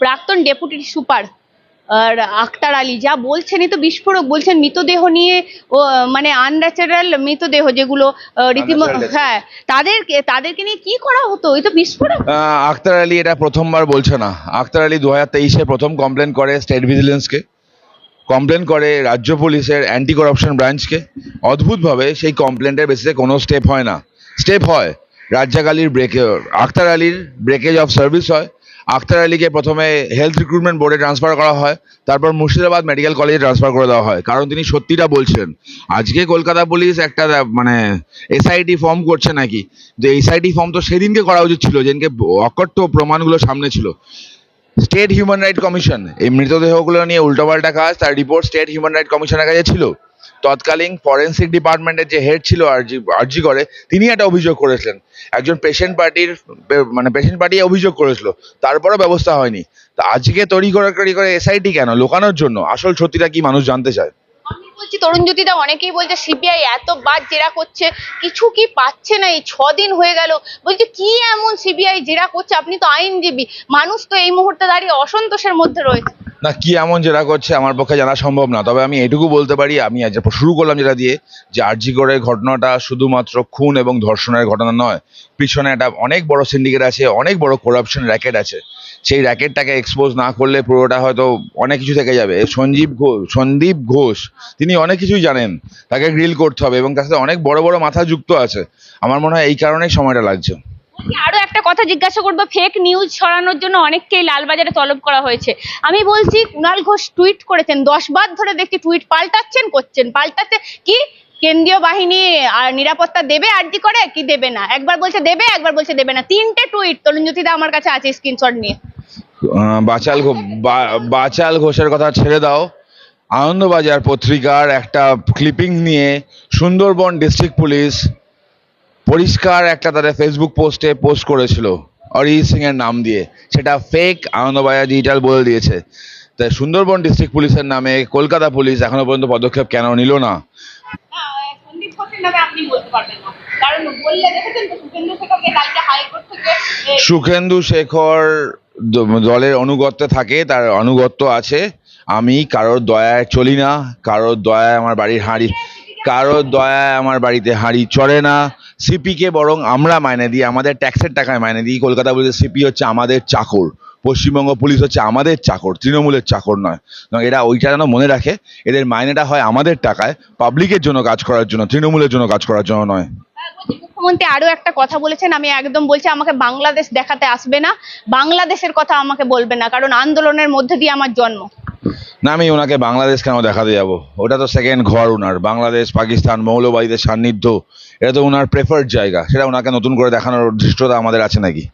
প্রাক্তন deputy super আর আক্তার আলী যা বলছেনই তো বিস্ফোরক বলছেন মৃতদেহ নিয়ে ও মানে আনন্যাচারাল মৃতদেহ যেগুলো রীতিমতো হ্যাঁ তাদেরকে তাদেরকে নিয়ে কি করা হতো? এই তো বিস্ফোরক। আহ, আখতার আলী এটা প্রথমবার বলছে না। আখতার আলী দু হাজার প্রথম কমপ্লেন করে স্টেট ভিজিলেন্সকে কমপ্লেন করে রাজ্য পুলিশের অ্যান্টি করাপশন ব্রাঞ্চকে অদ্ভুতভাবে সেই কমপ্লেন্টের বেসিসে কোনো স্টেপ হয় না। স্টেপ হয় রাজ্জাক আলীর ব্রেকে আখতার আলীর ব্রেকেজ অফ সার্ভিস হয় আখতার আলীকে প্রথমে হেলথ রিক্রুটমেন্ট বোর্ডে ট্রান্সফার করা হয়, তারপর মুর্শিদাবাদ মেডিকেল কলেজে ট্রান্সফার করে দেওয়া হয়। কারণ তিনি সত্যিটা বলছেন, আজকে কলকাতা পুলিশ একটা মানে এসআইটি ফর্ম করছে নাকি? যে এসআইটি ফর্ম তো সেদিনকে করা উচিত ছিল, যেদিনকে অকট্য প্রমাণগুলো সামনে ছিল। স্টেট হিউম্যান রাইট কমিশন এই মৃতদেহগুলো নিয়ে উল্টোপাল্টা কাজ, তার রিপোর্ট স্টেট হিউম্যান রাইট কমিশনের কাছে ছিল। তৎকালীন ফরেন্সিক ডিপার্টমেন্টের যে হেড ছিল আরজি আরজি করে তিনি একটা অভিযোগ করেছিলেন। একজন পেশেন্ট পার্টির মানে পেশেন্ট পার্টি অভিযোগ করেছিল। তারপরও ব্যবস্থা হয়নি। তা আজকে তৈরি করে করে এসআইটি কেন? লোকানোর জন্য। আসল সত্যিটা কি মানুষ জানতে চায়? আমি বলছি তরুণ জ্যোতিদা অনেকেই বলছে সিবিআই এত বার জেরা করছে, কিছু কি পাচ্ছে না? এই ছ দিন হয়ে গেল। বলছে, কি এমন সিবিআই জেরা করছে? আপনি তো আইনজীবী। মানুষ তো এই মুহূর্তে দাঁড়িয়ে অসন্তোষের মধ্যে রয়েছে। না, কি এমন যেটা করছে আমার পক্ষে জানা সম্ভব না। তবে আমি এটুকু বলতে পারি, আমি আজ শুরু করলাম যেটা দিয়ে, যে আরজি করে ঘটনাটা শুধুমাত্র খুন এবং ধর্ষণের ঘটনা নয়, পিছনে একটা অনেক বড় সিন্ডিকেট আছে, অনেক বড় করাপশন র্যাকেট আছে। সেই র্যাকেটটাকে এক্সপোজ না করলে পুরোটা হয়তো অনেক কিছু থেকে যাবে। সঞ্জীব ঘোষ সন্দীপ ঘোষ, তিনি অনেক কিছুই জানেন, তাকে গ্রিল করতে হবে এবং তার সাথে অনেক বড় বড় মাথা যুক্ত আছে। আমার মনে হয় এই কারণেই সময়টা লাগছে। আরও একটা কথা জিজ্ঞাসা করব ফেক নিউজ ছড়ানোর জন্য অনেককেই লালবাজারে তলব করা হয়েছে। আমি বলছি কুণাল ঘোষ টুইট করেছেন, দশ বার ধরে দেখছি টুইট পাল্টাচ্ছেন, করছেন। পাল্টাচ্ছে কি? কেন্দ্রীয় বাহিনী, আর নিরাপত্তা দেবে আরজি করে, কি দেবে না? একবার বলছে দেবে, একবার বলছে দেবে না। তিনটে টুইট তরুণ জ্যোতিদা আমার কাছে আছে স্ক্রিনশট নিয়ে। বাচাল বাচাল ঘোষের কথা ছেড়ে দাও। আনন্দবাজার পত্রিকার একটা ক্লিপিং নিয়ে সুন্দরবন ডিস্ট্রিক্ট পুলিশ পরিষ্কার একটা তাদের ফেসবুক পোস্টে পোস্ট করেছিল, অরিজিৎ সিং এর নাম দিয়ে। সেটা ফেক আনন্দবাজার ডিজিটাল বলে দিয়েছে। তাই সুন্দরবন ডিস্ট্রিক্ট পুলিশের নামে কলকাতা পুলিশ এখনও পর্যন্ত পদক্ষেপ কেন নিল না? সুখেন্দু শেখর দলের অনুগত্যে থাকে, তার অনুগত্য আছে। আমি কারোর দয়ায় চলি না, কারোর দয়ায় আমার বাড়ির হাঁড়ি, কারোর দয়ায় আমার বাড়িতে হাঁড়ি চড়ে না। সিপিকে বরং আমরা মাইনে দিই, আমাদের ট্যাক্সের টাকায় মাইনে দিই। কলকাতা পুলিশের সিপি হচ্ছে আমাদের চাকর, পশ্চিমবঙ্গ পুলিশ হচ্ছে আমাদের চাকর, তৃণমূলের চাকর নয়। এরা ওইটা যেন মনে রাখে, এদের মাইনেটা হয় আমাদের টাকায় পাবলিকের জন্য কাজ করার জন্য, তৃণমূলের জন্য কাজ করার জন্য নয়। মুখ্যমন্ত্রী আরও একটা কথা বলেছেন, আমি একদম বলছি, আমাকে বাংলাদেশ দেখাতে আসবে না, বাংলাদেশের কথা আমাকে বলবে না, কারণ আন্দোলনের মধ্যে দিয়ে আমার জন্ম। না, আমি ওনাকে বাংলাদেশ কেন দেখাতে যাব? ওটা তো সেকেন্ড ঘর ওনার। বাংলাদেশ, পাকিস্তান, মৌলবাদীদের সান্নিধ্য, এটা তো ওনার প্রেফার্ড জায়গা। সেটা ওনাকে নতুন করে দেখানোর দৃষ্টতা আমাদের আছে নাকি?